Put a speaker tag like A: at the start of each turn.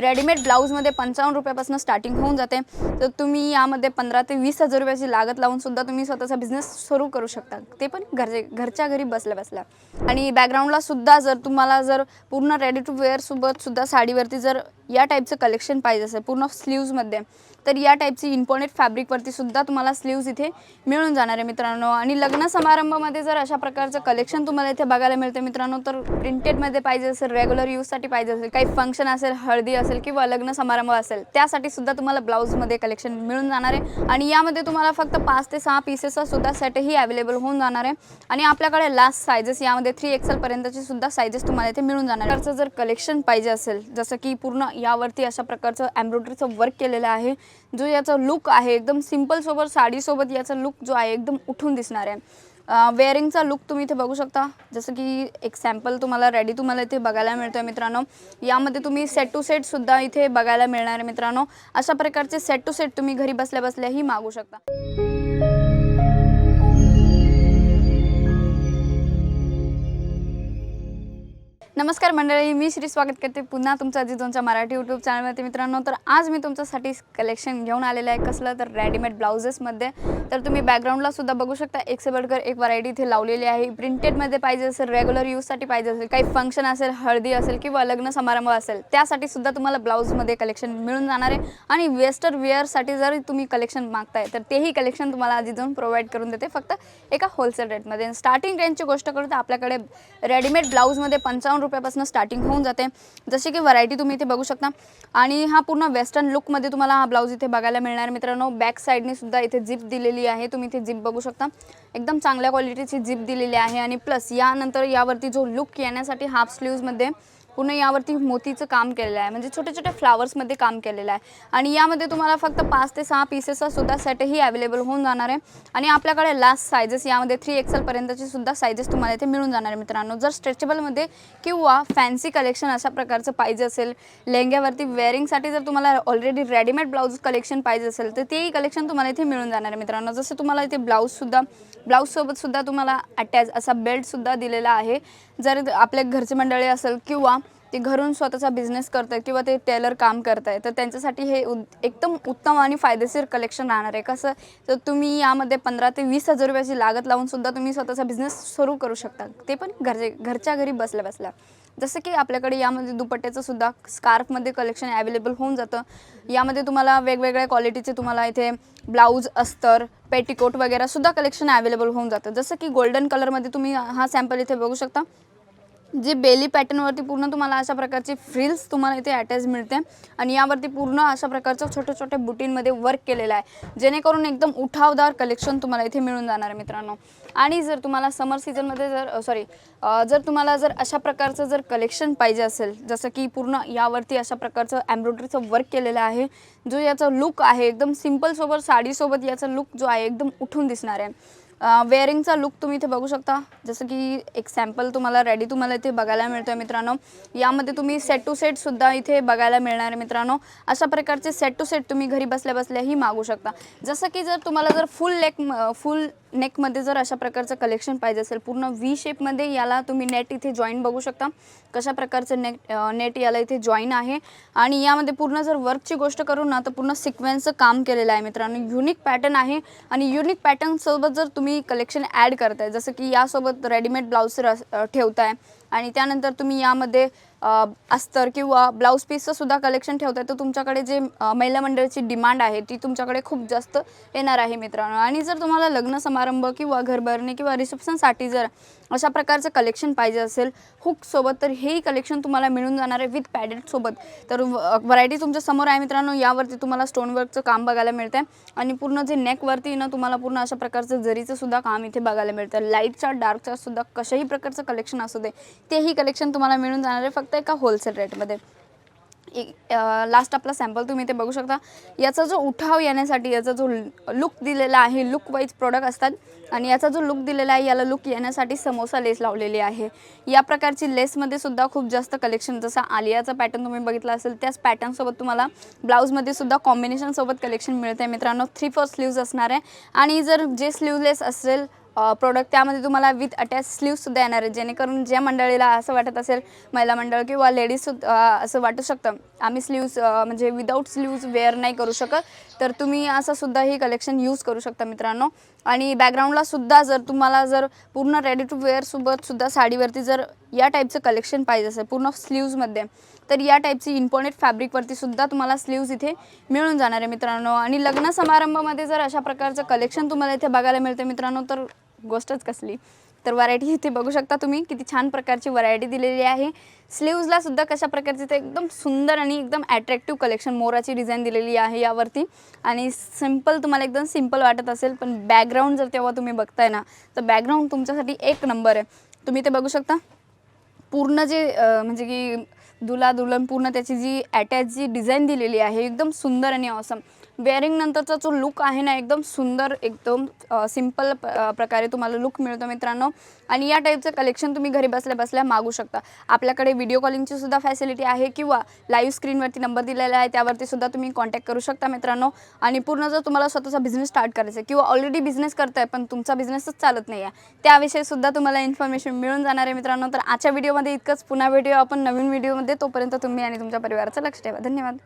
A: Readymade ब्लाऊजमध्ये पंचावन्न रुपयापासून starting होऊन जाते. तर तुम्ही यामध्ये पंधरा ते वीस हजार रुपयाची लागत लावून सुद्धा तुम्ही स्वतःचा बिझनेस सुरू करू शकता. ते पण घरचे घरच्या घरी बसल्या बसल्या. आणि बॅकग्राऊंडला सुद्धा जर तुम्हाला जर पूर्ण रेडी टू वेअरसोबत सुद्धा साडीवरती जर या टाईपचं कलेक्शन पाहिजे असेल पूर्ण स्लीव्जमध्ये तर या टाईपची इम्पॉर्टेंट फॅब्रिकवरती सुद्धा तुम्हाला स्लीव्ज इथे मिळून जाणार आहे मित्रांनो. आणि लग्न समारंभामध्ये जर अशा प्रकारचं कलेक्शन तुम्हाला इथे बघायला मिळते मित्रांनो तर प्रिंटेडमध्ये पाहिजे असेल रेग्युलर यूजसाठी पाहिजे असेल काही फंक्शन असेल हळदी असेल किंवा लग्न समारंभ असेल त्यासाठी सुद्धा तुम्हाला ब्लाऊजमध्ये कलेक्शन मिळून जाणार आहे. आणि यामध्ये तुम्हाला फक्त पाच ते सहा पीसेसचा सुद्धा सेटही अवेलेबल होऊन जाणार आहे. आणि आपल्याकडे लास्ट सायझेस यामध्ये थ्री एक्सेलपर्यंतचे सुद्धा सायझेस तुम्हाला इथे मिळून जाणार आहे. त्याचं जर कलेक्शन पाहिजे असेल जसं की पूर्ण यावरती अशा प्रकारचं एम्ब्रॉयडरीचं वर्क केलेलं आहे. जो याचा लुक आहे एकदम सिम्पलसोबत साडीसोबत याचा लुक जो आहे एकदम उठून दिसणार आहे. वेअरिंगचा लुक तुम्ही इथे बघू शकता. जसं की एक सॅम्पल तुम्हाला रेडी तुम्हाला इथे बघायला मिळतो आहे मित्रांनो. यामध्ये तुम्ही सेट टू सेटसुद्धा इथे बघायला मिळणार आहे मित्रांनो. अशा प्रकारचे सेट टू सेट तुम्ही घरी बसल्या बसल्याही मागू शकता. नमस्कार मंडळी मी श्री स्वागत करते पुन्हा तुमचं तुमच्या मराठी यूट्यूब चॅनलवरती मित्रांनो तर आज मी तुमच्यासाठी कलेक्शन घेऊन आलेलं आहे. कसलं तर रेडीमेड ब्लाउजेसमध्ये तर तुम्ही बॅकग्राऊंडला सुद्धा बघू शकता. एक से बडकर एक व्हरायटी इथे लावलेली आहे. प्रिंटेडमध्ये पाहिजे असेल रेग्युलर यूजसाठी पाहिजे असेल काही फंक्शन असेल हळदी असेल किंवा लग्न समारंभ असेल त्यासाठी सुद्धा तुम्हाला ब्लाऊजमध्ये कलेक्शन मिळून जाणार आहे. आणि वेस्टर्न वेअरसाठी जर तुम्ही कलेक्शन मागताय तर तेही कलेक्शन तुम्हाला आधी जाऊन प्रोव्हाइड करून देते. फक्त एका होलसेल रेटमध्ये स्टार्टिंग रेंजची गोष्ट करू तर आपल्याकडे रेडीमेड ब्लाऊजमध्ये पंचावन्न रुपयापासून स्टार्टिंग होऊन जाते. जसे की व्हरायटी तुम्ही इथे बघू शकता. आणि हा पूर्ण वेस्टर्न लुकमध्ये तुम्हाला हा ब्लाऊज इथे बघायला मिळणार मित्रांनो बॅक साईडने सुद्धा इथे झिप दिलेली आहे. तुम्ही इथे झिप बघू शकता. एकदम चांगल्या क्वालिटीची जीप दिलेली आहे. आणि प्लस यानंतर यावरती जो लुक येण्यासाठी हाफ स्लीव्जमध्ये पूर्ण यावरती मोतीचं काम केलेलं आहे. म्हणजे छोटे छोटे फ्लावर्समध्ये काम केलेलं आहे. आणि यामध्ये तुम्हाला फक्त पाच ते सहा पीसेसचा सुद्धा सेटही अवेलेबल होऊन जाणार आहे. आणि आपल्याकडे लास्ट सायझेस यामध्ये थ्री एक्सेलपर्यंतचे सुद्धा सायझेस तुम्हाला इथे मिळून जाणार आहे मित्रांनो. जर स्ट्रेचेबलमध्ये किंवा फॅन्सी कलेक्शन अशा प्रकारचं पाहिजे असेल लेहंग्यावरती वेअरिंगसाठी जर तुम्हाला ऑलरेडी रेडीमेड ब्लाऊज कलेक्शन पाहिजे असेल तर तेही कलेक्शन तुम्हाला इथे मिळून जाणार आहे मित्रांनो. जसं तुम्हाला इथे ब्लाऊजसुद्धा ब्लाऊजसोबतसुद्धा तुम्हाला अटॅच असा बेल्टसुद्धा दिलेला आहे. जर आपल्या घरचे मंडळी असेल किंवा ते घरून स्वतःचा बिझनेस करत आहेत किंवा ते टेलर काम करत आहे तर त्यांच्यासाठी हे उद- एकदम उत्तम आणि फायदेशीर कलेक्शन राहणार आहे. कसं तर तुम्ही यामध्ये पंधरा ते वीस हजार रुपयाची लागत लावून सुद्धा तुम्ही स्वतःचा बिझनेस सुरू करू शकता. ते पण घरचे घरच्या घरी बसल्या बसल्या. जसं की आपल्याकडे यामध्ये दुपट्ट्याचं सुद्धा स्कार्फमध्ये कलेक्शन अवेलेबल होऊन जातं. यामध्ये तुम्हाला वेगवेगळ्या क्वालिटीचे तुम्हाला इथे ब्लाऊज अस्तर पेटिकोट वगैरे सुद्धा कलेक्शन अवेलेबल होऊन जातं. जसं की गोल्डन कलरमध्ये तुम्ही हा सॅम्पल इथे बघू शकता. जे बेली पॅटर्नवरती पूर्ण तुम्हाला अशा प्रकारची फ्रिल्स तुम्हाला इथे अटॅच मिळते. आणि यावरती पूर्ण अशा प्रकारचं छोट्या छोट्या बुटींमध्ये वर्क केलेलं आहे. जेणेकरून एकदम उठावदार कलेक्शन तुम्हाला इथे मिळून जाणार आहे मित्रांनो. आणि जर तुम्हाला समर सीझनमध्ये जर सॉरी जर तुम्हाला जर अशा प्रकारचं जर कलेक्शन पाहिजे असेल जसं की पूर्ण यावरती अशा प्रकारचं एम्ब्रॉयडरीचं वर्क केलेलं आहे जो याचा लुक आहे एकदम सिम्पलसोबत साडीसोबत याचा लुक जो आहे एकदम उठून दिसणार आहे. वेअरिंगचा लुक तुम्ही इथे बघू शकता. जसं की एक सॅम्पल तुम्हाला रेडी तुम्हाला इथे बघायला मिळतोय मित्रांनो. यामध्ये तुम्ही सेट टू सेट सुद्धा इथे बघायला मिळणार आहे मित्रांनो. अशा प्रकारचे सेट टू सेट तुम्ही घरी बसल्या बसल्याही मागू शकता. जसं की जर तुम्हाला जर फुल लेक फुल नेकमध्ये जर अशा प्रकारचं कलेक्शन पाहिजे असेल पूर्ण व्ही शेपमध्ये याला तुम्ही नेट इथे जॉईन बघू शकता. कशा प्रकारचं नेट नेट याला इथे जॉईन आहे. आणि यामध्ये पूर्ण जर वर्कची गोष्ट करू ना तर पूर्ण सिक्वेन्सचं काम केलेलं आहे मित्रांनो. युनिक पॅटर्न आहे. आणि युनिक पॅटर्नसोबत जर तुम्ही कलेक्शन ॲड करताय. जसं की यासोबत रेडीमेड ब्लाऊज ठेवताय. आणि त्यानंतर तुम्ही यामध्ये अस्तर किंवा ब्लाऊज पीसचं सुद्धा कलेक्शन ठेवताय. तर तुमच्याकडे जे महिला मंडळाची डिमांड आहे ती तुमच्याकडे खूप जास्त येणार आहे मित्रांनो. आणि जर तुम्हाला लग्न समारंभ किंवा घरभरणी किंवा रिसेप्शनसाठी जर अशा प्रकारचं कलेक्शन पाहिजे असेल हुकसोबत तर हेही कलेक्शन तुम्हाला मिळून जाणार आहे विथ पॅडेटसोबत तर व्हरायटी तुमच्यासमोर आहे मित्रांनो. यावरती तुम्हाला स्टोनवर्कचं काम बघायला मिळतं आहे आणि पूर्ण जे नेकवरती ना तुम्हाला पूर्ण अशा प्रकारचं जरीचं सुद्धा काम इथे बघायला मिळतं लाईटच्या डार्कच्या सुद्धा कशाही प्रकारचं कलेक्शन असू दे. तेही कलेक्शन तुम्हाला मिळून जाणार आहे फक्त एका होलसेल रेटमध्ये लास्ट आपला सॅम्पल तुम्ही इथे बघू शकता. याचा जो उठाव येण्यासाठी याचा जो लुक दिलेला आहे लुक वाईज प्रोडक्ट असतात आणि याचा जो लुक दिलेला आहे याला लुक येण्यासाठी समोसा लेस लावलेली आहे. या प्रकारची लेसमध्ये सुद्धा खूप जास्त कलेक्शन जसा आलियाचा पॅटर्न तुम्ही बघितला असेल त्याच पॅटर्नसोबत तुम्हाला ब्लाऊजमध्ये सुद्धा कॉम्बिनेशनसोबत कलेक्शन मिळते मित्रांनो. थ्री फोर स्लीव्ज असणार आहे. आणि जर जे स्लीवलेस असेल प्रोडक्ट त्यामध्ये तुम्हाला विथ अटॅच स्लीवसुद्धा येणार आहे जेणेकरून ज्या मंडळीला असं वाटत असेल महिला मंडळ किंवा लेडीजसुद्धा असं वाटू शकतं. आम्ही स्लीव्स म्हणजे विदाऊट स्लीव्ज वेअर नाही करू शकत. तर तुम्ही असं सुद्धा ही कलेक्शन यूज करू शकता मित्रांनो. आणि बॅकग्राऊंडला सुद्धा जर तुम्हाला जर पूर्ण रेडी टू वेअरसोबत सुद्धा साडीवरती जर या टाईपचं कलेक्शन पाहिजे असेल पूर्ण स्लीव्जमध्ये तर या टाईपची इम्पॉर्टेंट फॅब्रिकवरती सुद्धा तुम्हाला स्लीव्ज इथे मिळून जाणार आहे मित्रांनो. आणि लग्न समारंभामध्ये जर अशा प्रकारचं कलेक्शन तुम्हाला इथे बघायला मिळते मित्रांनो तर गोष्टच कसली. तर व्हरायटी इथे बघू शकता तुम्ही किती छान प्रकारची व्हरायटी दिलेली आहे. स्लीव्जला सुद्धा कशा प्रकारची ते एकदम सुंदर आणि एकदम ॲट्रॅक्टिव्ह कलेक्शन मोराची डिझाईन दिलेली आहे यावरती. आणि सिंपल तुम्हाला एकदम सिंपल वाटत असेल पण बॅकग्राऊंड जर तेव्हा तुम्ही बघताय ना तर बॅकग्राऊंड तुमच्यासाठी एक नंबर आहे. तुम्ही ते बघू शकता पूर्ण जे म्हणजे की दुला दुल्हन पूर्ण त्याची जी अटॅच जी डिझाईन दिलेली आहे एकदम सुंदर आणि ऑसम वेअरिंग नंतरचा जो लुक आहे ना एकदम सुंदर एकदम सिंपल प्रकारे तुम्हाला लुक मिळतो मित्रांनो. आणि या टाईपचं कलेक्शन तुम्ही घरी बसल्या बसल्या मागू शकता. आपल्याकडे व्हिडिओ कॉलिंगची सुद्धा फॅसिलिटी आहे किंवा लाईव्ह स्क्रीनवरती नंबर दिलेला आहे त्यावरती सुद्धा तुम्ही कॉन्टॅक्ट करू शकता मित्रांनो. आणि पूर्ण जर तुम्हाला स्वतःचा बिझनेस स्टार्ट करायचा आहे किंवा ऑलरेडी बिझनेस करताय पण तुमचा बिझनेसच चालत नाही आहे. त्याविषयी सुद्धा तुम्हाला इन्फॉर्मेशन मिळून जाणार आहे मित्रांनो. तर आजच्या व्हिडिओमध्ये इतकंच. पुन्हा व्हिडिओ आपण नवीन व्हिडिओमध्ये तोपर्यंत तुम्ही आणि तुमच्या परिवाराचं लक्ष ठेवा. धन्यवाद.